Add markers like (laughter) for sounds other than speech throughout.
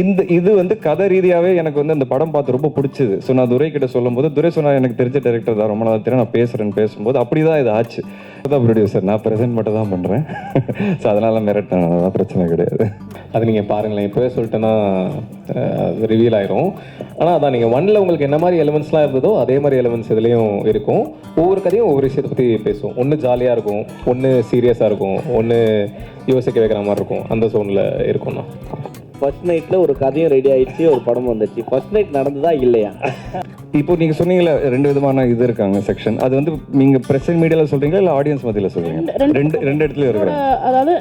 இந்த இது வந்து கதை ரீதியாகவே எனக்கு வந்து அந்த படம் பார்த்து ரொம்ப பிடிச்சது. ஸோ நான் துரை கிட்ட சொல்லும்போது துரை சொன்னா எனக்கு தெரிஞ்ச டேரக்டர் தான் ரொம்ப நாள் தெரியும். நான் பேசுகிறேன்னு பேசும்போது அப்படி தான் இது ஆச்சு. தான் ப்ரொடியூசர் நான் ப்ரெசென்ட் மட்டும் தான் பண்ணுறேன் ஸோ (laughs) அதனால மிரட்டேன் அதெல்லாம் பிரச்சனை கிடையாது. அது நீங்கள் பாருங்களேன். இப்போவே சொல்லிட்டேன்னா ரிவீல் ஆயிரும். ஆனால் அதான் நீங்கள் ஒன்ல உங்களுக்கு என்ன மாதிரி எலிமெண்ட்ஸ்லாம் இருந்ததோ அதே மாதிரி எலிமெண்ட்ஸ் இதுலேயும் இருக்கும். ஒவ்வொரு கதையும் ஒவ்வொரு விஷயத்தை பற்றி பேசும் ஒன்று ஜாலியாக இருக்கும் ஒன்று சீரியஸாக இருக்கும் ஒன்று யோசிக்க வைக்கிற மாதிரி இருக்கும். அந்த சோனில் இருக்கும்ண்ணா ஃபர்ஸ்ட் நைட்டில் ஒரு கதையும் ரெடி ஆயிடுச்சு ஒரு படம் வந்துச்சு. ஃபர்ஸ்ட் நைட் நடந்ததா இல்லையா? இப்போ நீங்கள் சொன்னீங்களே ரெண்டு விதமான இது இருக்காங்க செக்ஷன் அது வந்து நீங்கள் ப்ரெசன்ட் மீடியாவில் சொல்கிறீங்களா இல்லை ஆடியன்ஸ் மத்தியில் சொல்கிறீங்க ரெண்டு ரெண்டு இடத்துல இருக்கிறாங்க அதாவது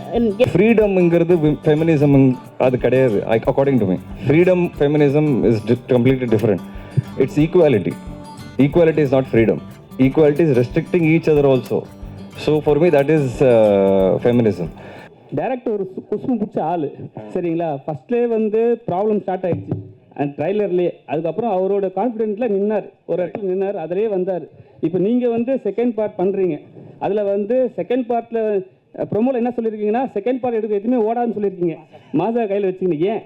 ஃப்ரீடம்ங்கிறது ஃபெமினிசம் அது கிடையாது. According to me freedom feminism is completely different it's equality equality is not freedom equality is restricting each other also so for me that is feminism director ஒரு சு- பிடிச்ச ஆள். சரிங்களா? ஃபஸ்ட்லேயே வந்து ப்ராப்ளம் ஸ்டார்ட் ஆகிடுச்சு அண்ட் ட்ரைலர்லேயே அதுக்கப்புறம் அவரோட கான்ஃபிடென்ட்டில் நின்னார். ஒரு இடத்துல நின்னார். அதிலே வந்தார். இப்போ நீங்கள் வந்து செகண்ட் பார்ட் பண்ணுறீங்க அதில் வந்து செகண்ட் பார்ட்டில் ப்ரொமோவில் என்ன சொல்லியிருக்கீங்கன்னா செகண்ட் பார்ட் எடுக்க எதுவுமே ஓடாதுன்னு சொல்லியிருக்கீங்க மாசா கையில் வச்சுக்கிங்க ஏன்?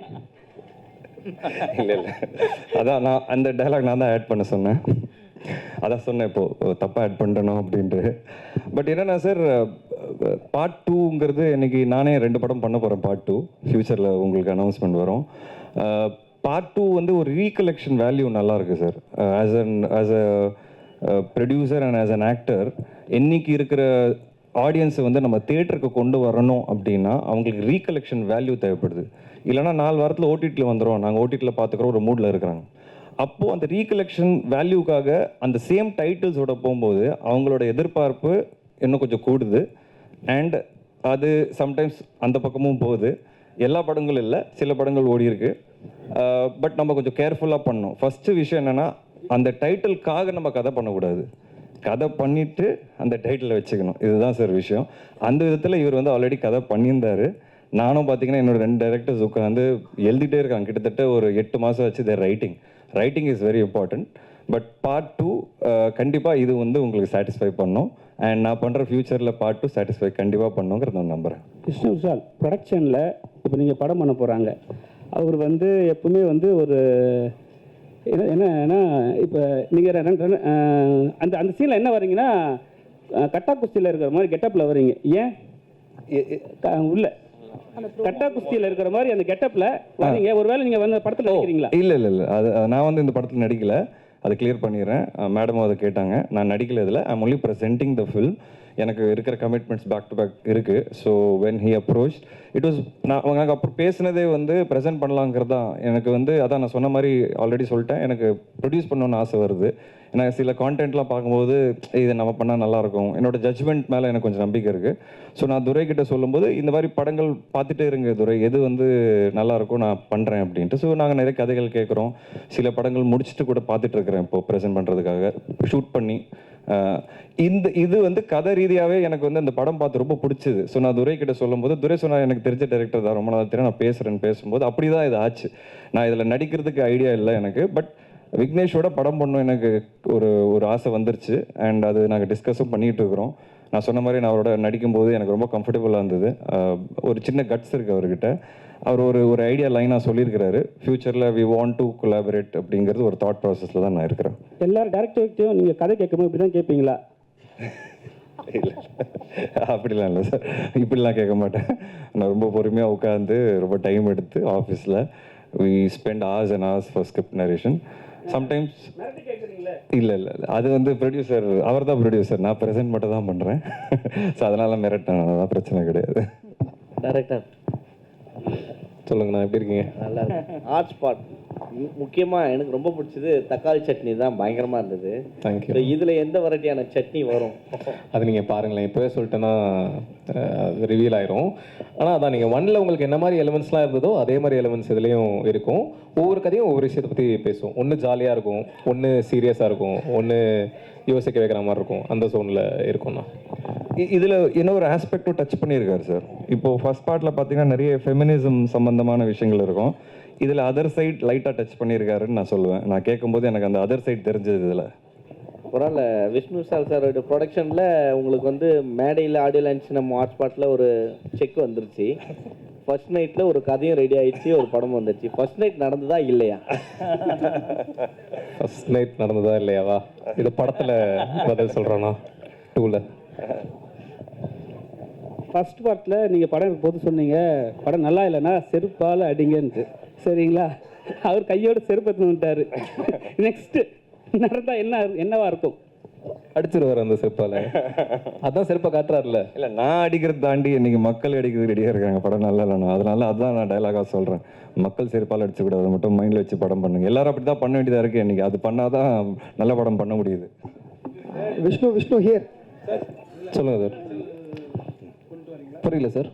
இல்லை இல்லை. அதான் நான் அந்த டைலாக் நான் தான் ஆட் பண்ண சொன்னேன். அதான் சொன்னேன் இப்போ தப்பாக ஆட் பண்ணணும் அப்படின்ட்டு. பட் என்னென்னா சார் பார்ட் டூங்கிறது இன்னைக்கு நானே ரெண்டு படம் பண்ண போகிறேன் பார்ட் டூ ஃப்யூச்சரில் உங்களுக்கு அனௌன்ஸ்மெண்ட் வரும். பார்ட் டூ வந்து ஒரு ரீகலெக்ஷன் வேல்யூ நல்லாயிருக்கு sir as an as a producer and as an actor என்னைக்கு இருக்கிற ஆடியன்ஸை வந்து நம்ம தேட்டருக்கு கொண்டு வரணும் அப்படின்னா அவங்களுக்கு ரீகலெக்ஷன் வேல்யூ தேவைப்படுது. இல்லைன்னா நாலு வாரத்தில் ஓடிடியில் வந்துடும் நாங்கள் ஓடிடியில் பார்த்துக்குறோம் ஒரு மூடில் இருக்கிறாங்க. அப்போது அந்த ரீகலெக்ஷன் வேல்யூக்காக அந்த சேம் டைட்டில்ஸோட போகும்போது அவங்களோட எதிர்பார்ப்பு இன்னும் கொஞ்சம் கூடுது. அண்ட் அது சம்டைம்ஸ் அந்த பக்கமும் போகுது. எல்லா படங்களும் இல்லை சில படங்கள் ஓடி இருக்கு. பட் நம்ம கொஞ்சம் கேர்ஃபுல்லாக பண்ணணும். ஃபஸ்ட்டு விஷயம் என்னென்னா அந்த டைட்டிலுக்காக நம்ம கதை பண்ணக்கூடாது. கதை பண்ணிவிட்டு அந்த டைட்டிலை வச்சுக்கணும். இதுதான் சார் விஷயம். அந்த விதத்தில் இவர் வந்து ஆல்ரெடி கதை பண்ணியிருந்தாரு. நானும் பார்த்தீங்கன்னா என்னோட ரெண்டு டைரக்டர்ஸ் உட்காந்து எழுதிட்டே இருக்காங்க. கிட்டத்தட்ட ஒரு எட்டு மாதம் வச்சு their writing writing is very important but part two கண்டிப்பாக இது வந்து உங்களுக்கு சாட்டிஸ்ஃபை பண்ணும். அண்ட் நான் பண்ணுற ஃப்யூச்சரில் பார்ட் டூ சாட்டிஸ்ஃபை கண்டிப்பாக பண்ணுங்கிறத நான் நம்புகிறேன் கிருஷ்ண விஷால் ப்ரொடக்ஷனில் இப்போ நீங்கள் படம் பண்ண போகிறாங்க அவர் வந்து எப்பவுமே வந்து ஒரு என்ன என்னன்னா இப்போ நீங்கள் அந்த அந்த சீனில் என்ன வரீங்கன்னா கட்டா குஸ்தியில் இருக்கிற மாதிரி கெட்டப்பில் வரீங்க ஏன்? உள்ள. கட்டா குஸ்தியில் இருக்கிற மாதிரி அந்த கெட்டப்பில் வரீங்க. ஒருவேளை நீங்கள் வந்து படத்தில் நடிக்கிறீங்களா? இல்லை இல்லை இல்லை. அது நான் வந்து இந்த படத்தில் நடிக்கல. அதை கிளியர் பண்ணிடுறேன். மேடமும் அதை கேட்டாங்க. நான் நடிக்கல இதில். I'm only presenting the film எனக்கு இருக்கிற கமிட்மெண்ட்ஸ் பேக் டு பேக் இருக்குது so when he approach it was நான் எனக்கு அப்புறம் பேசினதே வந்து ப்ரெசென்ட் பண்ணலாங்கிறது தான் எனக்கு வந்து அதான் நான் சொன்ன மாதிரி ஆல்ரெடி சொல்லிட்டேன். எனக்கு ப்ரொடியூஸ் பண்ணணும்னு ஆசை வருது. ஏன்னா சில கான்டென்ட்லாம் பார்க்கும்போது இதை நம்ம பண்ணால் நல்லாயிருக்கும். என்னோடய ஜட்ஜ்மெண்ட் மேலே எனக்கு கொஞ்சம் நம்பிக்கை இருக்குது ஸோ நான் துரை கிட்ட சொல்லும்போது இந்த மாதிரி படங்கள் பார்த்துட்டே இருங்க துரை. எது வந்து நல்லாயிருக்கும் நான் பண்ணுறேன் அப்படின்ட்டு. ஸோ நாங்கள் நிறைய கதைகள் கேட்குறோம். சில படங்கள் முடிச்சுட்டு கூட பார்த்துட்டு இருக்கிறேன் இப்போ ப்ரெசென்ட் பண்ணுறதுக்காக ஷூட் பண்ணி இந்த இது வந்து கதை ரீதியாகவே எனக்கு வந்து அந்த படம் பார்த்து ரொம்ப பிடிச்சது. ஸோ நான் துரை கிட்ட சொல்லும்போது துரை சொன்னார் எனக்கு தெரிஞ்ச டேரக்டர் தான். ரொம்ப நாள் தெரியும் நான் பேசுகிறேன்னு பேசும்போது அப்படி தான் இது ஆச்சு. நான் இதில் நடிக்கிறதுக்கு ஐடியா இல்லை எனக்கு. பட் விக்னேஷோட படம் பண்ணும் எனக்கு ஒரு ஒரு ஆசை வந்துருச்சு. அண்ட் அது நாங்கள் டிஸ்கஸும் பண்ணிகிட்டு இருக்கிறோம் நான் சொன்ன மாதிரி நான் அவரோட நடிக்கும்போது எனக்கு ரொம்ப கம்ஃபர்டபுளாக இருந்தது. ஒரு சின்ன கட்ஸ் இருக்குது அவர்கிட்ட. அவர் ஒரு ஒரு ஐடியா லைனாக சொல்லியிருக்கிறாரு. ஃப்யூச்சரில் வி வாண்ட் டு கொலாபரேட் அப்படிங்கிறது ஒரு தாட் ப்ராசஸில் தான் நான் இருக்கிறேன். எல்லாரும் டேரக்டர்கிட்டையும் நீங்கள் கதை கேட்கும்போது இப்படி தான் கேட்பீங்களா? இல்லை. அப்படிலாம் இல்லை சார். இப்படிலாம் கேட்க மாட்டேன். நான் ரொம்ப பொறுமையாக உட்காந்து ரொம்ப டைம் எடுத்து ஆஃபீஸில் we spend hours and hours for script narration sometimes இல்லை இல்லை இல்லை. அது வந்து ப்ரொடியூசர் அவர் தான் ப்ரொடியூசர் நான் ப்ரெசென்ட் மட்டும் தான் பண்ணுறேன் ஸோ அதனால் மிரட்டேன். அதான் பிரச்சனை கிடையாது. டேரக்டர் சொல்லுங்கண்ணா எப்படி இருக்கீங்க? நல்லா இருக்கு. ஹாட் ஸ்பாட் முக்கியமாக எனக்கு ரொம்ப பிடிச்சது தக்காளி சட்னி தான் பயங்கரமாக இருந்தது. தேங்க்யூ இதில் எந்த வெரைட்டியான சட்னி வரும்? (laughs) அது நீங்கள் பாருங்களேன். இப்போவே சொல்லிட்டேன்னா ரிவீல் ஆயிரும். ஆனால் அதான் நீங்கள் ஒன்ல உங்களுக்கு என்ன மாதிரி எலிமெண்ட்ஸ்லாம் இருந்ததோ அதே மாதிரி எலிமெண்ட்ஸ் இதுலேயும் இருக்கும். ஒவ்வொரு கதையும் ஒவ்வொரு விஷயத்தை பற்றி பேசும் ஒன்று ஜாலியாக இருக்கும் ஒன்று சீரியஸாக இருக்கும் ஒன்று யோசிக்க வைக்கிற மாதிரி இருக்கும். அந்த சோனில் இருக்கும்ண்ணா இ- இதுல இன்னொரு ஆஸ்பெக்டும் டச் பண்ணியிருக்காரு சார் இப்போ ஃபர்ஸ்ட் பார்ட்ல பார்த்தீங்கன்னா நிறைய ஃபெமினிசம் சம்பந்தமான விஷயங்கள் இருக்கும். இதுல அதர் சைட் லைட்டா டச் பண்ணியிருக்காருன்னு நான் சொல்லுவேன். நான் கேட்கும்போது எனக்கு அந்த அதர் சைட் தெரிஞ்சது இதுல. பரவாயில்ல விஷ்ணு சார் சாரோட ப்ரொடக்ஷனில் உங்களுக்கு வந்து மேடையில் ஆடியோ லான்ச் நம்ம ஹாட் ஸ்பாட்டில் ஒரு செக் வந்துருச்சு. ஃபர்ஸ்ட் நைட்டில் ஒரு கதையும் ரெடி ஆயிடுச்சு ஒரு படம் வந்துடுச்சு ஃபர்ஸ்ட் நைட் நடந்ததா இல்லையா? ஃபர்ஸ்ட் நைட் நடந்ததா இல்லையாவா? இது படத்தில் பதில் சொல்கிறேண்ணா டூவில் ஃபர்ஸ்ட் பார்ட்டில் நீங்கள் படம் போது சொன்னீங்க படம் நல்லா இல்லைன்னா செருப்பால் அடிங்கன்ட்டு. சரிங்களா? அவர் கையோட செருப்பு எடுத்துன்னு வந்துட்டாரு. நெக்ஸ்ட்டு நடந்தா என்ன என்னவா இருக்கும்? அடிச்சிருவார் அந்த செருப்பால். அதான் செருப்பை காட்டுறாருல. இல்லை நான் அடிக்கிறது தாண்டி இன்னைக்கு மக்கள் அடிக்கிறது ரெடியாக இருக்காங்க. படம் நல்லா இல்லைண்ணா அதனால அதுதான் நான் டைலாகாக சொல்கிறேன் மக்கள் செருப்பால் அடிச்சக்கூடாது அதை மட்டும் மைண்டில் வச்சு படம் பண்ணுங்க. எல்லாரும் அப்படி தான் பண்ண வேண்டியதாக இருக்குது இன்னைக்கு. அது பண்ணாதான் நல்ல படம் பண்ண முடியுது. விஷ்ணு விஷ்ணு ஹியர் சொல்லுங்கள் சார் புரியல சார்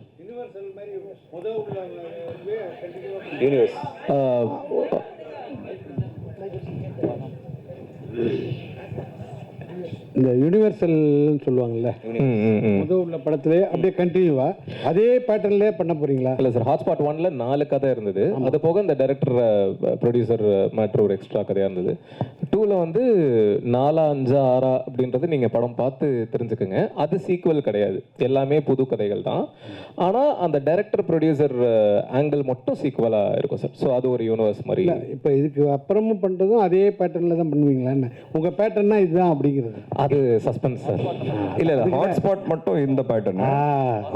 யூனிவர்ஸ் இந்த யூனிவர்சல்னு சொல்லுவாங்கல்ல. ம் ம் ம். முதல் உள்ள படத்திலே அப்படியே கண்டினியூவா அதே பேட்டர்ன்லேயே பண்ண போறீங்களா? இல்லை சார் ஹாட்ஸ்பாட் ஒன்ல நாலு கதை இருந்தது. அது போக இந்த டைரக்டர் ப்ரொடியூசர் மேட்ரு ஒரு எக்ஸ்ட்ரா கதையாக இருந்தது. டூவில் வந்து நாலா அஞ்சா ஆறா அப்படின்றது நீங்கள் படம் பார்த்து தெரிஞ்சுக்குங்க. அது சீக்குவல் கிடையாது. எல்லாமே புது கதைகள் தான். ஆனால் அந்த டைரக்டர் ப்ரொடியூசர் ஆங்கிள் மட்டும் சீக்குவலாக இருக்கும் சார் ஸோ அது ஒரு யூனிவர்ஸ் மாதிரி. இப்போ இதுக்கு அப்புறமும் பண்ணுறதும் அதே பேட்டர்னில் தான் பண்ணுவீங்களான்னு உங்கள் பேட்டர்னா இதுதான் அப்படிங்கிறது. அது சஸ்பென்ஸ் சார் இல்லை இல்லை. ஹாட்ஸ்பாட் மட்டும் இந்த பேட்டர்ன்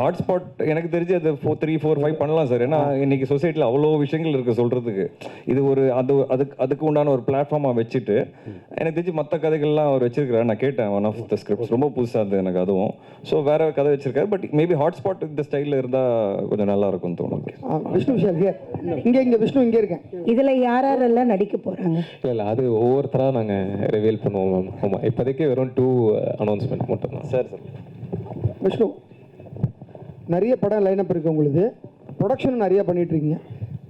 ஹாட்ஸ்பாட் எனக்கு தெரிஞ்சு அது ஃபோர் த்ரீ ஃபோர் ஃபைவ் பண்ணலாம் சார் ஏன்னா இன்னைக்கு சொசைட்டியில் அவ்வளோ விஷயங்கள் இருக்கு சொல்றதுக்கு. இது ஒரு அது அதுக்கு அதுக்கு உண்டான ஒரு பிளாட்ஃபார்மாக வச்சுட்டு எனக்கு தெரிஞ்சு மற்ற கதைகள்லாம் அவர் வச்சிருக்கிறாரு. நான் கேட்டேன் ஒன் ஆஃப் த ஸ்கிரிப்ட்ஸ் ரொம்ப புதுசாக இருந்தது எனக்கு அதுவும். ஸோ வேற கதை வச்சிருக்காரு பட் மேபி ஹாட்ஸ்பாட் இந்த ஸ்டைலில் இருந்தால் கொஞ்சம் நல்லா இருக்கும்னு தோணுது. விஷ்ணு விஷால் இங்கே இங்கே விஷ்ணு இங்கே இருக்கேன். இதுல யார் யாரெல்லாம் நடிக்க போறாங்க? இல்லை இல்லை அது ஒவ்வொருத்தராக நாங்கள் ரிவீல் பண்ணுவோம் மேம் ஆமாம் இப்போதைக்கு வெறும் டூ அனௌன்ஸ்மெண்ட் மட்டும்தான். Sir sir. விஷ்ணு நிறைய படம் லைனப் இருக்கு உங்களுக்கு. ப்ரொடக்ஷன் நிறைய பண்ணிட்டு இருக்கீங்க.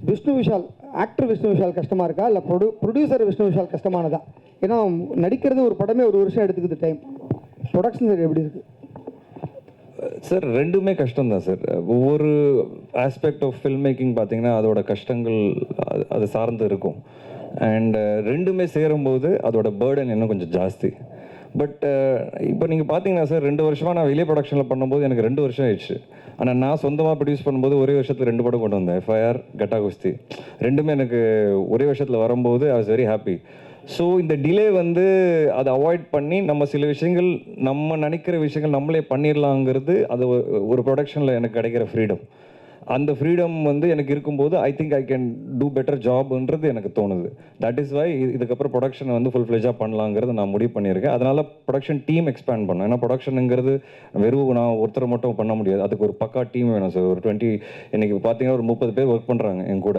விஷ்ணு விஷால் ஆக்டர் விஷ்ணு விஷால் கஷ்டமாக இருக்கா இல்லை ப்ரொடியூ ப்ரொடியூசர் விஷ்ணு விஷால் கஷ்டமானதா? ஏன்னா நடிக்கிறது ஒரு படமே ஒரு வருஷம் எடுத்துக்குது டைம் ப்ரொடக்ஷன் சார் எப்படி இருக்குது சார் ரெண்டுமே கஷ்டம் தான் சார் ஒவ்வொரு ஆஸ்பெக்ட் ஆஃப் ஃபில்ம் மேக்கிங் பார்த்தீங்கன்னா அதோட கஷ்டங்கள் அது- அது சார்ந்து இருக்கும். அண்ட் ரெண்டுமே சேரும்போது அதோட பேர்டன் இன்னும் கொஞ்சம் ஜாஸ்தி. பட் uh, இப்போ நீங்கள் பார்த்தீங்கன்னா சார் ரெண்டு வருஷமாக நான் வெளியே ப்ரொடக்ஷனில் பண்ணும்போது எனக்கு ரெண்டு வருஷம் ஆயிடுச்சு. ஆனால் நான் சொந்தமாக ப்ரொடியூஸ் பண்ணும்போது ஒரே வருஷத்தில் ரெண்டு படம் கொண்டு வந்தேன். எஃப்ஐஆர் கட்டா குஸ்தி ரெண்டுமே எனக்கு ஒரே வருஷத்தில் வரும்போது I was very happy so இந்த டிலே வந்து அதை அவாய்ட் பண்ணி நம்ம சில விஷயங்கள் நம்ம நினைக்கிற விஷயங்கள் நம்மளே பண்ணிடலாங்கிறது அது ஒரு- ஒரு ப்ரொடக்ஷனில் எனக்கு கிடைக்கிற ஃப்ரீடம் அந்த ஃப்ரீடம் வந்து எனக்கு இருக்கும்போது I think I can do better ஜாப்ன்றது எனக்கு தோணுது. தட் இஸ் வை இதுக்கப்புறம் ப்ரொடக்ஷன் வந்து ஃபுல் ஃப்ளெஜாக பண்ணலாங்கிறது நான் முடிவு பண்ணியிருக்கேன். அதனால் ப்ரொடக்ஷன் டீம் எக்ஸ்பேண்ட் பண்ணேன் ஏன்னா ப்ரொடக்ஷனுங்கிறது வெறும் நான் ஒருத்தர் மட்டும் பண்ண முடியாது. அதுக்கு ஒரு பக்கா டீம் வேணும் சார் ஒரு டுவெண்ட்டி இன்றைக்கி பார்த்தீங்கன்னா ஒரு முப்பது பேர் ஒர்க் பண்ணுறாங்க என் கூட.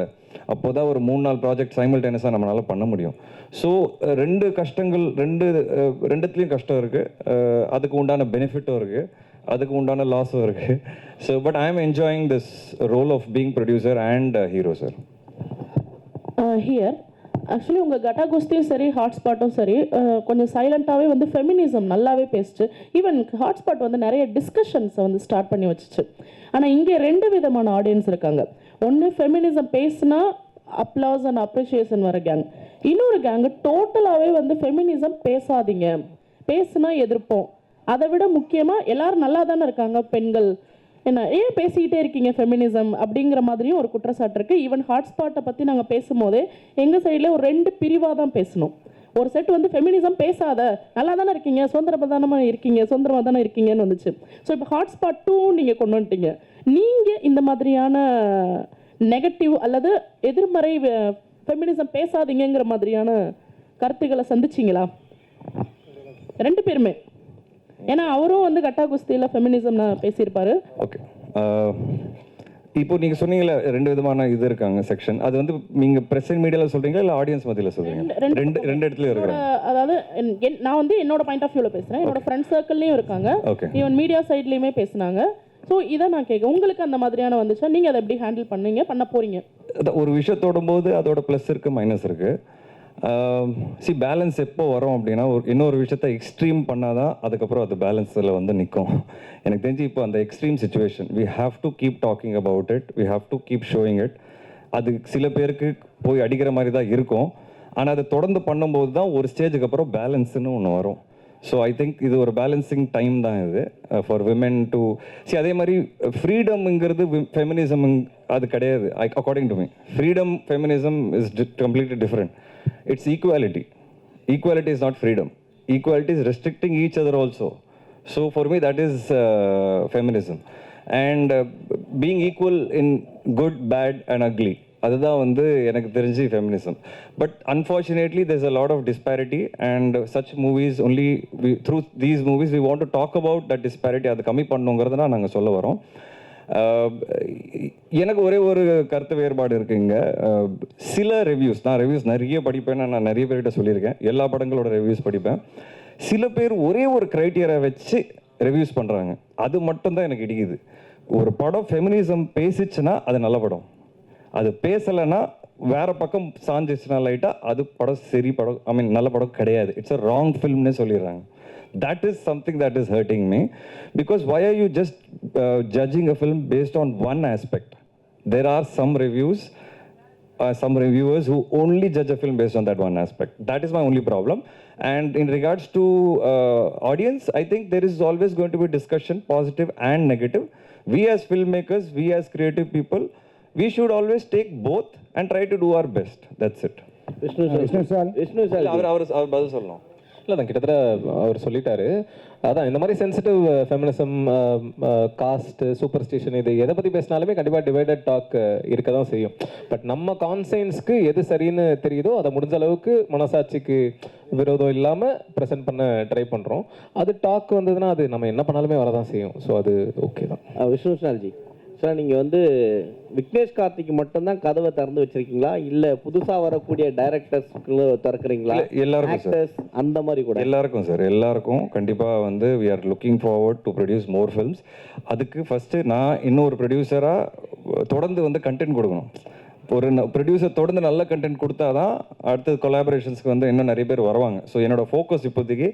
அப்போ தான் ஒரு மூணு நாள் ப்ராஜெக்ட் சைமல்டேனியஸாக நம்மளால பண்ண முடியும். ஸோ ரெண்டு கஷ்டங்கள் ரெண்டு ரெண்டுத்துலேயும் கஷ்டம் இருக்குது அதுக்கு உண்டான பெனிஃபிட்டும் இருக்குது அதுக்கு உண்டான லாஸும் இருக்குது so but I am enjoying this role of being producer and hero sir here actually உங்கள் கட்டா குஸ்தியும் சரி ஹாட்ஸ்பாட்டும் சரி uh, கொஞ்சம் சைலண்ட்டாகவே வந்து ஃபெமினிசம் நல்லாவே பேசிச்சு. ஈவன் ஹாட்ஸ்பாட் வந்து நிறைய டிஸ்கஷன்ஸை வந்து ஸ்டார்ட் பண்ணி வச்சுச்சு. ஆனால் இங்கே ரெண்டு விதமான ஆடியன்ஸ் இருக்காங்க. ஒன்று ஃபெமினிசம் பேசுனா அப்ளாஸ் அண்ட் அப்ரிஷியேஷன் வர கேங் இன்னொரு கேங்கு டோட்டலாகவே வந்து ஃபெமினிசம் பேசாதீங்க. பேசுனா எதிர்ப்போம். அதை விட முக்கியமாக எல்லாரும் நல்லா தானே இருக்காங்க பெண்கள். என்ன ஏன் பேசிக்கிட்டே இருக்கீங்க ஃபெமினிசம் அப்படிங்கிற மாதிரியும் ஒரு குற்றச்சாட்டு இருக்குது ஈவன் ஹாட்ஸ்பாட்டை பற்றி நாங்கள் பேசும்போதே எங்கள் சைடில் ஒரு ரெண்டு பிரிவாக தான் பேசணும். ஒரு செட் வந்து ஃபெமினிசம் பேசாத நல்லா தானே இருக்கீங்க சுதந்திரமாக தானே இருக்கீங்க சுதந்திரமாக தானே இருக்கீங்கன்னு வந்துச்சு. ஸோ இப்போ ஹாட்ஸ்பாட் டூ நீங்கள் கொண்டு வந்துட்டீங்க. நீங்கள் இந்த மாதிரியான நெகட்டிவ் அல்லது எதிர்மறை ஃபெமினிசம் பேசாதீங்கங்கிற மாதிரியான கருத்துக்களை சந்திச்சிங்களா? ரெண்டு பேருமே. ஏன்னா அவரும் வந்து கட்டா குஸ்தியில் ஃபெமினிசம் நான் பேசியிருப்பாரு ஓகே இப்போ நீங்கள் சொன்னீங்களே ரெண்டு விதமான இது இருக்காங்க செக்ஷன் அது வந்து நீங்கள் ப்ரெஸ் மீடியாவில் சொல்கிறீங்களா இல்லை ஆடியன்ஸ் மத்தியில் சொல்கிறீங்க ரெண்டு- ரெண்டு இடத்துலையும் இருக்கிறாங்க அதாவது நான் வந்து என்னோட பாயிண்ட் ஆஃப் வியூவில் பேசுகிறேன் என்னோட ஃப்ரெண்ட் சர்க்கிள்லேயும் இருக்காங்க. ஈவன் மீடியா சைட்லேயுமே பேசுனாங்க. ஸோ இதை நான் கேட்க உங்களுக்கு அந்த மாதிரியான வந்துச்சா? நீங்கள் அதை எப்படி ஹேண்டில் பண்ணீங்க? பண்ண போறீங்க? ஒரு விஷயத்தோடும் போது அதோட ப்ளஸ் இருக்குது மைனஸ் இருக்குது சி பேலன்ஸ் எப்போ வரும் அப்படின்னா ஒரு இன்னொரு விஷயத்த எக்ஸ்ட்ரீம் பண்ணால் தான் அதுக்கப்புறம் அது பேலன்ஸில் வந்து நிற்கும் எனக்கு தெரிஞ்சு இப்போ அந்த extreme situation we have to keep talking about it we have to keep showing it அது சில பேருக்கு போய் அடிக்கிற மாதிரி தான் இருக்கும். ஆனால் அதை தொடர்ந்து பண்ணும்போது தான் ஒரு ஸ்டேஜுக்கு அப்புறம் பேலன்ஸ்னு ஒன்று வரும். ஸோ ஐ திங்க் இது ஒரு பேலன்சிங் டைம் தான் இது ஃபார் விமென் டு சி அதே மாதிரி uh, ஃப்ரீடம்ங்கிறது ஃபெமினிசம் அது கிடையாது. I according to me freedom feminism is completely different it's equality equality is not freedom equality is restricting each other also so for me that is uh, feminism and uh, being equal in good bad and ugly அதுதான் வந்து எனக்கு தெரிஞ்சு feminism but unfortunately there's a lot of disparity and such movies only we, through these movies we want to talk about that disparity அது கம்மி பண்ணுங்கிறத தான் நாங்கள் சொல்ல வரோம் ஆஹ் எனக்கு ஒரே ஒரு கருத்து வேறுபாடு இருக்குங்க. சில ரிவ்யூஸ் நான் ரிவ்யூஸ் நிறைய படிப்பேன் நான் நிறைய பேர்கிட்ட சொல்லியிருக்கேன். எல்லா படங்களோட ரிவ்யூஸ் படிப்பேன். சில பேர் ஒரே ஒரு க்ரைட்டீரியா வச்சு ரிவ்யூஸ் பண்ணுறாங்க அது மட்டும்தான் எனக்கு இடிக்குது. ஒரு படம் ஃபெமினிசம் பேசிச்சுன்னா அது நல்ல படம். அது பேசலைன்னா வேற பக்கம் சாஞ்சிச்சுன்னா லைட்டாக அது படம் சரி படம் ஐ மீன் நல்ல படம் கிடையாது. இட்ஸ் அ ராங் ஃபிலிம்னே சொல்லிடுறாங்க. that is something that is hurting me because why are you just uh, judging a film based on one aspect there are some reviews uh, some reviewers who only judge a film based on that one aspect that is my only problem and in regards to uh, audience i think there is always going to be discussion positive and negative we as filmmakers we as creative people we should always take both and try to do our best that's it Vishnu sir Vishnu sir அவர் அவர் அவர் பதில் சொல்லணும் இல்லை தான். கிட்டத்தட்ட அவர் சொல்லிட்டாரு. அதான் இந்த மாதிரி sensitive feminism caste superstition இது எதை பற்றி பேசினாலுமே கண்டிப்பாக டிவைடட் டாக் இருக்க தான் செய்யும். பட் நம்ம கான்சைன்ஸ்க்கு எது சரின்னு தெரியுதோ அதை முடிஞ்ச அளவுக்கு மனசாட்சிக்கு விரோதம் இல்லாமல் ப்ரெசென்ட் பண்ண ட்ரை பண்ணுறோம் அது டாக் வந்ததுன்னா அது நம்ம என்ன பண்ணாலுமே வரதான் செய்யும். ஸோ அது ஓகே தான். விஷ்ணு ஜி சார் நீங்கள் வந்து விக்னேஷ் கார்த்திக்கு மட்டும்தான் கதவை திறந்து வச்சிருக்கீங்களா? இல்லை புதுசாக வரக்கூடிய டைரக்டர்ஸ்க்கு திறக்கிறீங்களா? எல்லாருக்கும் சார். ஆக்டர்ஸ் அந்த மாதிரி கூட. எல்லாருக்கும் சார் எல்லாருக்கும் கண்டிப்பாக வந்து we are looking forward to produce more films அதுக்கு ஃபஸ்ட்டு நான் இன்னொரு ப்ரொடியூசராக தொடர்ந்து வந்து கண்டென்ட் கொடுக்கணும். ஒரு ப்ரொடியூசர் தொடர்ந்து நல்ல கண்டென்ட் கொடுத்தா தான் அடுத்தது கொலாபரேஷன்ஸ்க்கு வந்து இன்னும் நிறைய பேர் வருவாங்க. ஸோ என்னோட ஃபோக்கஸ் இப்போதைக்கு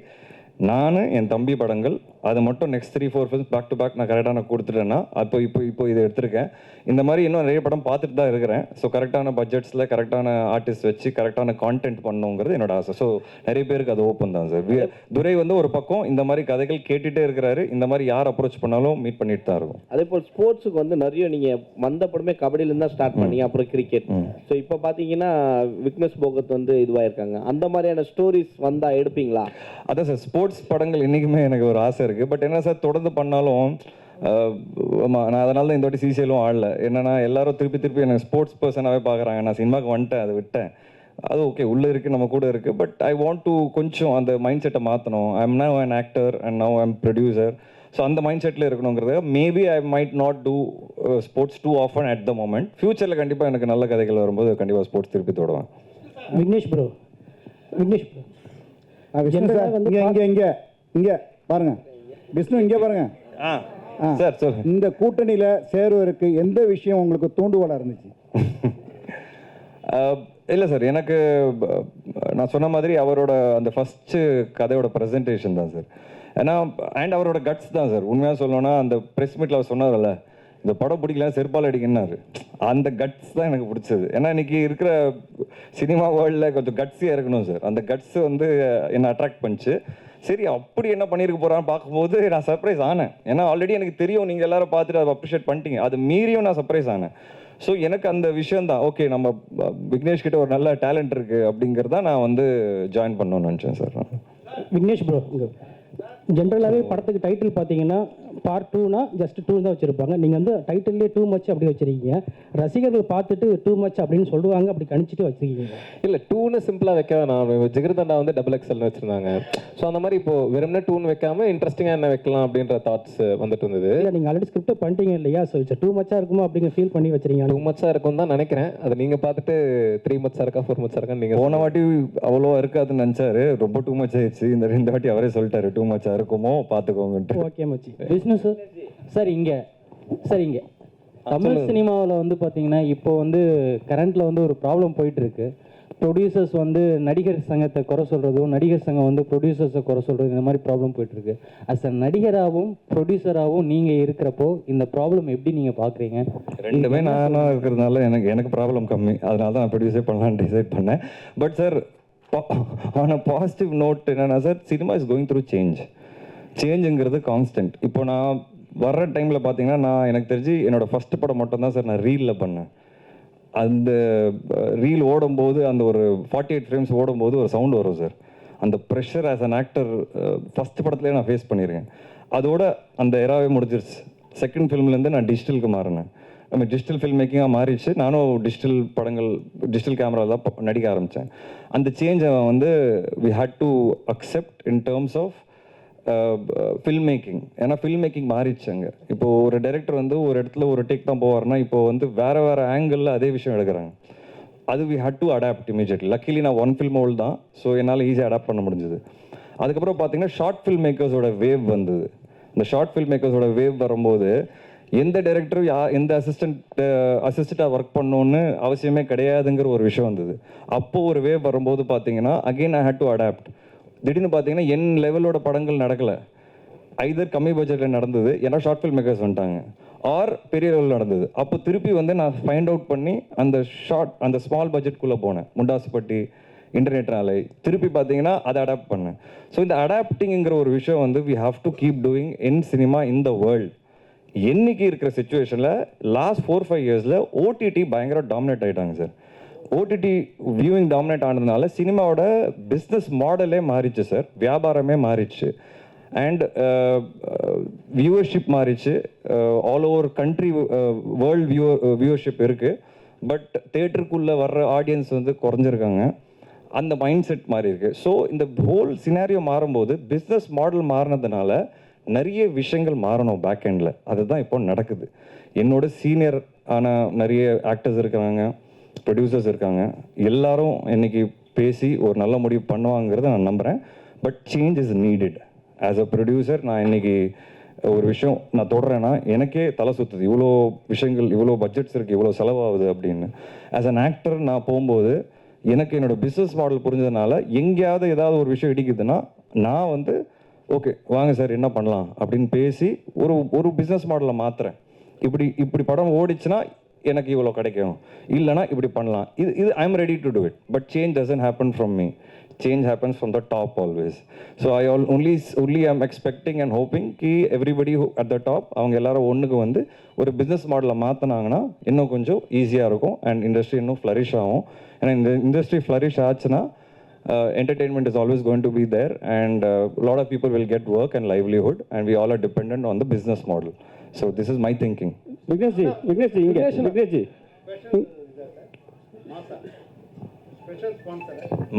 நான் என் தம்பி படங்கள் அது மட்டும் next three four films back to back நான் கரெக்டாக நான் கொடுத்துட்டேன்னா அப்போ இப்போ இப்போ இதை எடுத்திருக்கேன். இந்த மாதிரி இன்னும் நிறைய படம் பார்த்துட்டு தான் இருக்கிறேன். ஸோ கரெக்டான பட்ஜெட்ஸில் கரெக்டான ஆர்டிஸ்ட் வச்சு கரெக்டான கான்டென்ட் பண்ணணுங்கிறது என்னோட ஆசை. ஸோ நிறைய பேருக்கு அது ஓப்பன் தான் சார் துரை வந்து ஒரு பக்கம் இந்த மாதிரி கதைகள் கேட்டுகிட்டே இருக்கிறாரு. இந்த மாதிரி யார் அப்ரோச் பண்ணாலும் மீட் பண்ணிட்டு தான் இருக்கும். அதே போல் ஸ்போர்ட்ஸுக்கு வந்து நிறைய நீங்கள் வந்த படமே கபடியிலேருந்து தான் ஸ்டார்ட் பண்ணீங்க அப்புறம் கிரிக்கெட் ஸோ இப்போ பார்த்தீங்கன்னா விக்னஸ் போகத் வந்து இதுவாயிருக்காங்க அந்த மாதிரியான ஸ்டோரிஸ் வந்தால் எடுப்பீங்களா? அதான் சார் ஸ்போர்ட்ஸ் ஸ்போர்ட்ஸ் படங்கள் இன்றைக்குமே எனக்கு ஒரு ஆசை இருக்குது பட் என்ன சார் தொடர்ந்து பண்ணாலும் ஆமாம் ஆமா நான் அதனால தான் இந்த வாட்டி சிசிஎலும் ஆடல. என்னன்னா எல்லாரும் திருப்பி திருப்பி எனக்கு ஸ்போர்ட்ஸ் பர்சனாகவே பார்க்குறாங்க. நான் சினிமாக்கு வந்துட்டேன் அதை விட்டேன். அது ஓகே உள்ளே இருக்குது நம்ம கூட இருக்குது பட் ஐ வாண்ட் டு கொஞ்சம் அந்த மைண்ட் செட்டை மாற்றணும் I am now an actor and now I'm producer so அந்த மைண்ட் செட்டில் இருக்கணுங்கிறது maybe I might not do sports too often at the moment ஃப்யூச்சரில் கண்டிப்பாக எனக்கு நல்ல கதைகள் வரும்போது கண்டிப்பாக ஸ்போர்ட்ஸ் திருப்பி தொடுவேன். Vignesh bro Vignesh bro Vishnu sir இங்க இங்க இங்க இங்க பாருங்க. விஷ்ணு இங்க பாருங்க. ஆ ஆ. சார் சொல்லுங்கள் இந்த கூட்டணியில சேருவதற்கு எந்த விஷயம் உங்களுக்கு தூண்டுகோலா இருந்துச்சு? (laughs) இல்லை சார் எனக்கு நான் சொன்ன மாதிரி அவரோட அந்த ஃபஸ்ட்டு கதையோட ப்ரெசன்டேஷன் தான் சார். ஏன்னா அண்ட் அவரோட கட்ஸ் தான் சார். உண்மையாக சொல்லணும்னா அந்த ப்ரெஸ் மீட்டில் அவர் சொன்னார்ல இந்த படம் பிடிக்கல செருப்பால் அடிக்கன்னாரு. அந்த கட்ஸ் தான் எனக்கு பிடிச்சது. ஏன்னா இன்னைக்கு இருக்கிற சினிமா வேர்ல்டில் கொஞ்சம் கட்ஸியாக இருக்கணும் சார் அந்த கட்ஸ் வந்து என்னை அட்ராக்ட் பண்ணிச்சு. சரி அப்படி என்ன பண்ணியிருக்க போகிறான்னு பார்க்கும்போது நான் சர்ப்ரைஸ் ஆனேன். ஏன்னா ஆல்ரெடி எனக்கு தெரியும் நீங்கள் எல்லாரும் பார்த்துட்டு அதை அப்ரிஷியேட் பண்ணிட்டீங்க. அது மீறியும் நான் சர்ப்ரைஸ் ஆனேன். ஸோ எனக்கு அந்த விஷயம் தான் ஓகே நம்ம விக்னேஷ் கிட்ட ஒரு நல்ல டேலண்ட் இருக்கு அப்படிங்கிறத நான் வந்து ஜாயின் பண்ணணும்னு நினச்சேன் சார் விக்னேஷ் ப்ரோ ஜென்ரலாகவே படத்துக்கு டைட்டில் பார்த்தீங்கன்னா பார்ட் டூனா ஜஸ்ட் டூ தான் வச்சுருப்பாங்க. நீங்கள் வந்து டைட்டில்லே டூ மச் அப்படி வச்சிருக்கீங்க. ரசிகர்கள் பார்த்துட்டு டூ மச் அப்படின்னு சொல்லுவாங்க அப்படி கணிச்சிட்டு வச்சிருக்கீங்க. இல்லை டூன்னு சிம்பிளாக வைக்க வேணாம் ஜிகிர்தண்டா வந்து டபுள் எக்ஸல்னு வச்சுருந்தாங்க. ஸோ அந்த மாதிரி இப்போ வெறும்னே டூன்னு வைக்காம இன்ட்ரெஸ்டிங்காக என்ன வைக்கலாம் அப்படின்ற தாட்ஸ் வந்துட்டு இருந்தது. இல்லை நீங்கள் ஆல்ரெடி ஸ்கிரிப்டை பண்ணிட்டீங்க இல்லையா? ஸோ இட்ஸ் டூ மச்சாக இருக்குமோ அப்படிங்கிற ஃபீல் பண்ணி வச்சிருக்கீங்க. டூ மச்சாக இருக்கும் தான் நினைக்கிறேன். அதை நீங்கள் பார்த்துட்டு த்ரீ மச்சா இருக்கா ஃபோர் மச்சா இருக்கான்னு நீங்கள் போன வாட்டி அவ்வளோவா இருக்காதுன்னு நினச்சாரு. ரொம்ப டூ மச் ஆயிடுச்சு. இந்த ரெண்டு வாட்டி அவரே சொல்லிட்டாரு. டூ மச்சா இருக்குமோ பார்த்துக்கோங்கன்ட்டு. ஓகே மச்சி. விஷ்ணு சார் சார் இங்கே. சார் இங்கே. தமிழ் சினிமாவில் வந்து பார்த்தீங்கன்னா இப்போ வந்து கரண்ட்டில் வந்து ஒரு ப்ராப்ளம் போயிட்டு இருக்கு ப்ரொடியூசர்ஸ் வந்து நடிகர் சங்கத்தை குறை சொல்கிறதும் நடிகர் சங்கம் வந்து ப்ரொடியூசர்ஸை குறை சொல்கிறது இந்த மாதிரி ப்ராப்ளம் போயிட்டு இருக்கு அஸ் அ நடிகராகவும் ப்ரொடியூசராகவும் நீங்கள் இருக்கிறப்போ இந்த ப்ராப்ளம் எப்படி நீங்கள் பார்க்குறீங்க ரெண்டுமே நானாக இருக்கிறதுனால எனக்கு எனக்கு ப்ராப்ளம் கம்மி. அதனால தான் நான் ப்ரொடியூஸே பண்ணலான்னு டிசைட் பண்ணேன். But sir on a positive note என்னன்னா sir cinema is going through change சேஞ்சுங்கிறது constant இப்போ நான் வர்ற டைமில் பார்த்தீங்கன்னா நான் எனக்கு தெரிஞ்சு என்னோட ஃபர்ஸ்ட் படம் மட்டும்தான் சார் நான் ரீலில் பண்ணேன். அந்த ரீல் ஓடும்போது அந்த ஒரு ஃபார்ட்டி எயிட் ஃப்ரேம்ஸ் ஓடும்போது ஒரு சவுண்ட் வரும் சார் அந்த pressure as an actor first படத்துலேயே நான் ஃபேஸ் பண்ணியிருக்கேன். அதோட அந்த எராவே முடிஞ்சிருச்சு. செகண்ட் ஃபிலிம்லேருந்து நான் டிஜிட்டலுக்கு மாறினேன். நம்ம டிஜிட்டல் ஃபில்ம் மேக்கிங்காக மாறிடுச்சு. நானும் டிஜிட்டல் படங்கள் டிஜிட்டல் கேமராவில் தான் நடிக்க ஆரம்பித்தேன் அந்த சேஞ்சை வந்து we had to accept in terms of Uh, uh, film making ஏன்னா ஃபில்ம் மேக்கிங் மாறிடுச்சு அங்கே. இப்போது ஒரு டைரக்டர் வந்து ஒரு இடத்துல ஒரு டேக் தான் போவார்னா இப்போ வந்து வேறு வேறு ஆங்கிளில் அதே விஷயம் எடுக்கிறாங்க. அது we had to adapt immediately luckily நான் ஒன் ஃபில்ம் ஓல் தான் ஸோ என்னால் ஈஸியாக அடாப்ட் பண்ண முடிஞ்சது. அதுக்கப்புறம் பார்த்தீங்கன்னா ஷார்ட் ஃபில்ம் மேக்கர்ஸோட வேவ் வந்தது. இந்த ஷார்ட் ஃபில்ம் மேக்கர்ஸோட வேவ் வரும்போது எந்த டைரக்டர் யா எந்த அசிஸ்டன்ட் அசிஸ்டண்ட்டாக ஒர்க் பண்ணணும்னு அவசியமே கிடையாதுங்கிற ஒரு விஷயம் வந்தது. அப்போது ஒரு வேவ் வரும்போது பார்த்தீங்கன்னா again I had to adapt திடீர்னு பார்த்தீங்கன்னா என் லெவலோட படங்கள் நடக்கலை. ஐதர் கம்மி பட்ஜெட்டில் நடந்தது ஏன்னா ஷார்ட் ஃபில்ம் மேக்கர்ஸ் வந்துட்டாங்க. ஆர் பெரிய லெவலில் நடந்தது. அப்போ திருப்பி வந்து நான் ஃபைண்ட் அவுட் பண்ணி அந்த ஷார்ட் அந்த ஸ்மால் பட்ஜெட்குள்ளே போனேன். முண்டாசுப்பட்டி இன்டர்நெட் ஆலை திருப்பி பார்த்தீங்கன்னா அதை அடாப்ட் பண்ணேன். ஸோ இந்த அடாப்டிங்கிற ஒரு விஷயம் வந்து we have to keep doing in cinema in the world என்னைக்கு இருக்கிற சுச்சுவேஷனில் லாஸ்ட் ஃபோர் ஃபைவ் இயர்ஸில் ஓடிடி பயங்கர டாமினேட் ஆகிட்டாங்க சார் ஓடிடி வியூவிங் டாமினேட் ஆனதுனால சினிமாவோட பிஸ்னஸ் மாடலே மாறிச்சு சார் வியாபாரமே மாறிச்சு. அண்ட் வியூவர்ஷிப் uh, uh, மாறிச்சு. All over country world view viewership இருக்குது பட் தேட்டருக்குள்ளே வர்ற ஆடியன்ஸ் வந்து குறைஞ்சிருக்காங்க. அந்த மைண்ட் செட் மாறி இருக்கு ஸோ இந்த ஹோல் சினாரியோ மாறும்போது பிஸ்னஸ் மாடல் மாறினதுனால நிறைய விஷயங்கள் மாறணும் பேக் எண்டில் அதுதான் இப்போ நடக்குது. என்னோட சீனியர் ஆன நிறைய ஆக்டர்ஸ் இருக்கிறாங்க. ப்ரொடியூசர்ஸ் இருக்காங்க. எல்லாரும் இன்னைக்கு பேசி ஒரு நல்ல முடிவு பண்ணுவாங்கிறத நான் நம்புகிறேன் but change is needed as a producer நான் இன்னைக்கு ஒரு விஷயம் நான் தொடறேன்னா எனக்கே தலை சுற்றுது இவ்வளோ விஷயங்கள் இவ்வளோ பட்ஜெட்ஸ் இருக்குது இவ்வளோ செலவாகுது அப்படின்னு. ஆஸ் அன் ஆக்டர் நான் போகும்போது எனக்கு என்னோட பிஸ்னஸ் மாடல் புரிஞ்சதுனால எங்கேயாவது ஏதாவது ஒரு விஷயம் இடிக்குதுன்னா நான் வந்து ஓகே வாங்க சார் என்ன பண்ணலாம்? அப்படின்னு பேசி ஒரு ஒரு பிஸ்னஸ் மாடலை மாத்துறேன். இப்படி இப்படி படம் ஓடிச்சுன்னா எனக்கு இவ்வளோ கிடைக்கும். இல்லைனா இப்படி பண்ணலாம். இது இது I am ready to do it but change doesn't happen from me change happens from the top always so I all only only I'm expecting and hoping Ki everybody at the top அவங்க எல்லாரும் ஒன்றுக்கு வந்து ஒரு business மாடலை மாற்றினாங்கன்னா இன்னும் கொஞ்சம் ஈஸியாக இருக்கும் அண்ட் இண்டஸ்ட்ரி இன்னும் ஃப்ளரிஷ் ஆகும். ஏன்னா இந்த இண்டஸ்ட்ரி ஃப்ளரிஷ் ஆச்சுன்னா uh, entertainment is always going to be there and uh, a lot of people will get work and livelihood and we all are dependent on the business model. So this is my thinking. Vignesh ji Vignesh ji இங்கே விக்னேஷ்ஜி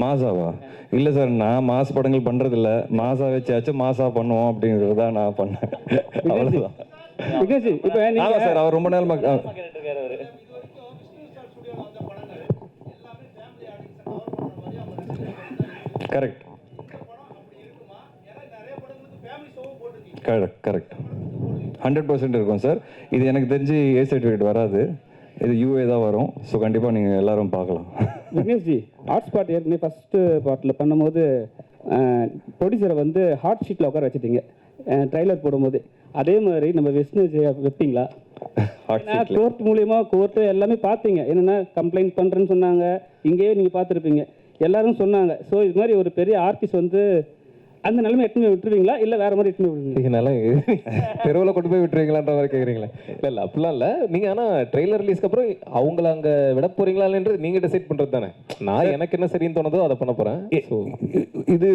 மாசாவா? இல்லை sir நான் mass படங்கள் பண்றதில்ல. மாசா வச்சாச்சும் மாசா பண்ணுவோம் அப்படிங்கிறது தான் நான் பண்ணேன். அவ்வளோதான் ஆமாம் சார் அவர் ரொம்ப ஆ. Correct correct correct hundred percent இருக்கும் சார் இது எனக்கு தெரிஞ்சு ஏ சர்டிஃபிகேட் வராது. இது யூஏ தான் வரும். ஸோ கண்டிப்பாக நீங்கள் எல்லாரும் பார்க்கலாம். விக்னேஷ்ஜி ஹாட் ஸ்பாட் ஏற்கனவே ஃபஸ்ட்டு பார்ட்டில் பண்ணும்போது ப்ரொடியூசரை வந்து ஹாட் ஷீட்டில் உட்கார வச்சுட்டீங்க. ட்ரைலர் போடும்போது. அதே மாதிரி நம்ம விஷ்ணு வைப்பீங்களா? கோர்ட் மூலியமா கோர்ட்டு எல்லாமே பார்த்தீங்க. என்னென்னா கம்ப்ளைண்ட் பண்ணுறேன்னு சொன்னாங்க. இங்கேயே நீங்கள் பார்த்துருப்பீங்க. எல்லாரும் சொன்னாங்க. ஸோ இது மாதிரி ஒரு பெரிய ஆர்டிஸ்ட் வந்து அந்த நிலைமை எட்டுமே விட்டுருவீங்களா? இல்லை வேற மாதிரி எட்டுமே விடுவீங்களா இதனால தெருவில் கொண்டு போய் விட்டுருவீங்களான்ற மாதிரி கேட்குறீங்களே இல்லை இல்லை அப்படிலாம் இல்லை. நீங்கள் ஆனால் ட்ரெய்லர் ரிலீஸ்க்கு அப்புறம் அவங்கள அங்கே விட போறீங்களா இல்லைன்றது நீங்கள் டிசைட் பண்ணுறது தானே. நான் எனக்கு என்ன சரின்னு தோணுதோ அதை பண்ண போகிறேன் ஸோ இது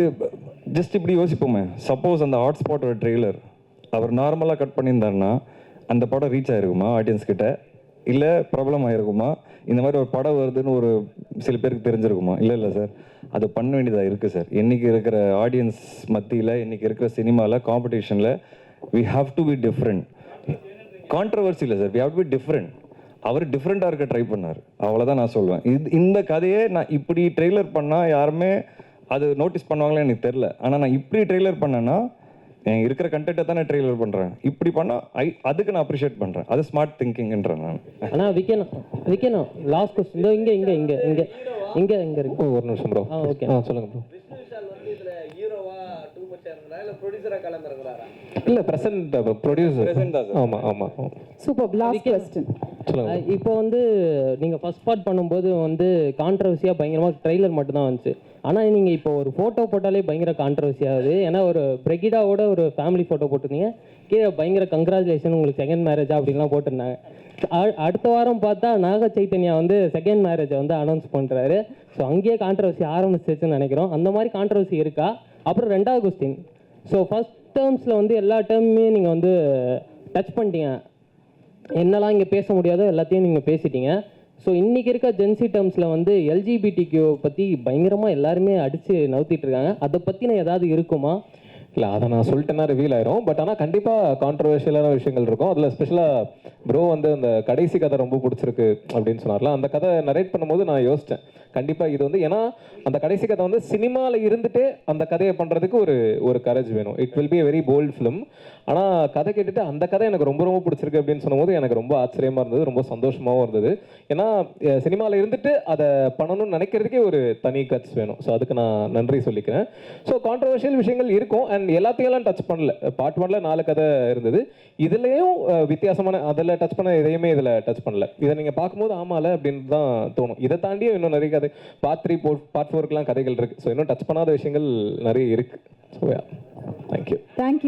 ஜஸ்ட் இப்படி யோசிப்போமே. சப்போஸ் அந்த ஹாட் ஸ்பாட்டோட ட்ரெய்லர் அவர் நார்மலாக கட் பண்ணியிருந்தாருன்னா அந்த படம் ரீச் ஆயிருக்குமா ஆடியன்ஸ் கிட்ட? இல்லை பிரபலமாயிருக்குமா இந்த மாதிரி ஒரு படம் வருதுன்னு ஒரு சில பேருக்கு தெரிஞ்சிருக்குமா? இல்லை இல்லை சார் அது பண்ண வேண்டியதாக இருக்குது சார் இன்றைக்கி இருக்கிற ஆடியன்ஸ் மத்தியில் இன்றைக்கி இருக்கிற சினிமாவில் காம்படிஷனில் we have to be different controversy இல்லை sir we have to be different அவர் டிஃப்ரெண்ட்டாக இருக்க ட்ரை பண்ணார். அவ்வளோதான் நான் சொல்லுவேன் இது இந்த கதையை நான் இப்படி ட்ரெய்லர் பண்ணால் யாருமே அது நோட்டீஸ் பண்ணுவாங்களே எனக்கு தெரில ஆனால் நான் இப்படி ட்ரெய்லர் பண்ணேன்னா இருக்கிற கண்டென்ட்டை தானே ட்ரெய்லர் பண்ணுறேன் இப்படி பண்ணால் ஐ அதுக்கு நான் அப்ரிஷியேட் பண்ணுறேன் அது ஸ்மார்ட் திங்கிங்ன்றேன் நான். அண்ணா விக்கணும் விக்கணும் லாஸ்ட் கொஸ்டின் இங்கே இங்கே இங்கே இங்கே இங்கே இங்கே இருக்கு. ஒரு நிமிஷம் ப்ரோ ஓகே ஆ சொல்லுங்கள் ப்ரோ விஷ்ணு விஷால் வந்து இதுல ஹீரோவா டூ மச் இருந்தா இல்ல ப்ரொடியூசரா இல்லை ப்ரெசன்ட் ப்ரொடியூசர் தான். ஆமாம் ஆமாம் சூப்பர் லாஸ்ட் அஹ் இப்போ வந்து நீங்கள் ஃபர்ஸ்ட் பார்ட் பண்ணும்போது வந்து கான்ட்ரவர்சியாக பயங்கரமாக ட்ரெய்லர் மட்டும்தான் வந்துச்சு. ஆனால் நீங்கள் இப்போ ஒரு ஃபோட்டோ போட்டாலே பயங்கர கான்ட்ரவர்சி ஆகுது. ஏன்னா ஒரு பிரெகிடாவோட ஒரு ஃபேமிலி ஃபோட்டோ போட்டிருந்தீங்க. கீழே பயங்கர கங்க்ராச்சுலேஷன் உங்களுக்கு செகண்ட் மேரேஜா அப்படின்லாம் போட்டிருந்தாங்க. அடுத்த வாரம் பார்த்தா நாக சைத்தன்யா வந்து செகண்ட் மேரேஜை வந்து அனௌன்ஸ் பண்ணுறாரு ஸோ அங்கேயே கான்ட்ரவர்சி ஆரம்பிச்சிச்சுன்னு நினைக்கிறோம். அந்த மாதிரி கான்ட்ரவர்சி இருக்கா? அப்புறம் ரெண்டாவது கொஸ்டின் ஸோ ஃபர்ஸ்ட் டேர்ம்ஸில் வந்து எல்லா டேர்முமே நீங்கள் வந்து டச் பண்ணிட்டீங்க. என்னெல்லாம் இங்கே பேச முடியாதோ எல்லாத்தையும் நீங்கள் பேசிட்டீங்க. ஸோ இன்றைக்கி இருக்க ஜென்சி டேர்ம்ஸில் வந்து எல்ஜிபிடிக்யூ பற்றி பயங்கரமாக எல்லாருமே அடித்து நவுத்திட்டு இருக்காங்க. அதை பற்றின ஏதாவது இருக்குமா? இல்லை அதை நான் சொல்லிட்டேன்னா ரிவீல் ஆயிரும். பட் ஆனால் கண்டிப்பாக கான்ட்ரவர்ஷியலான விஷயங்கள் இருக்கும். அதில் ஸ்பெஷலாக ப்ரோ வந்து அந்த கடைசி கதை ரொம்ப பிடிச்சிருக்கு அப்படின்னு சொன்னார்ல. அந்த கதை நரேட் பண்ணும்போது நான் யோசித்தேன் கண்டிப்பாக இது வந்து ஏன்னா அந்த கடைசி கதை வந்து சினிமாவில் இருந்துட்டு அந்த கதையை பண்ணுறதுக்கு ஒரு ஒரு கரேஜ் வேணும். It will be a very bold film ஆனால் கதை கேட்டுட்டு அந்த கதை எனக்கு ரொம்ப ரொம்ப பிடிச்சிருக்கு அப்படின்னு சொன்னபோது எனக்கு ரொம்ப ஆச்சரியமாக இருந்தது. ரொம்ப சந்தோஷமாகவும் இருந்தது. ஏன்னா சினிமாவில் இருந்துட்டு அதை பண்ணணும்னு நினைக்கிறதுக்கே ஒரு தனி கட்ஸ் வேணும். ஸோ அதுக்கு நான் நன்றி சொல்லிக்கிறேன். ஸோ கான்ட்ரவர்ஷியல் விஷயங்கள் இருக்கும். அண்ட் அண்ட் எல்லாத்தையெல்லாம் டச் பண்ணல. பார்ட் ஒன்ல நாலு கதை இருந்தது. இதுலேயும் வித்தியாசமான அதில் டச் பண்ண எதையுமே இதில் டச் பண்ணல. இதை நீங்கள் பார்க்கும்போது ஆமால அப்படின்னு தான் தோணும். இதை தாண்டியும் இன்னும் நிறைய கதை பார்ட் த்ரீ போர் பார்ட் ஃபோருக்குலாம் கதைகள் இருக்குது ஸோ இன்னும் டச் பண்ணாத விஷயங்கள் நிறைய இருக்குது ஸோ தேங்க்யூ தேங்க்யூ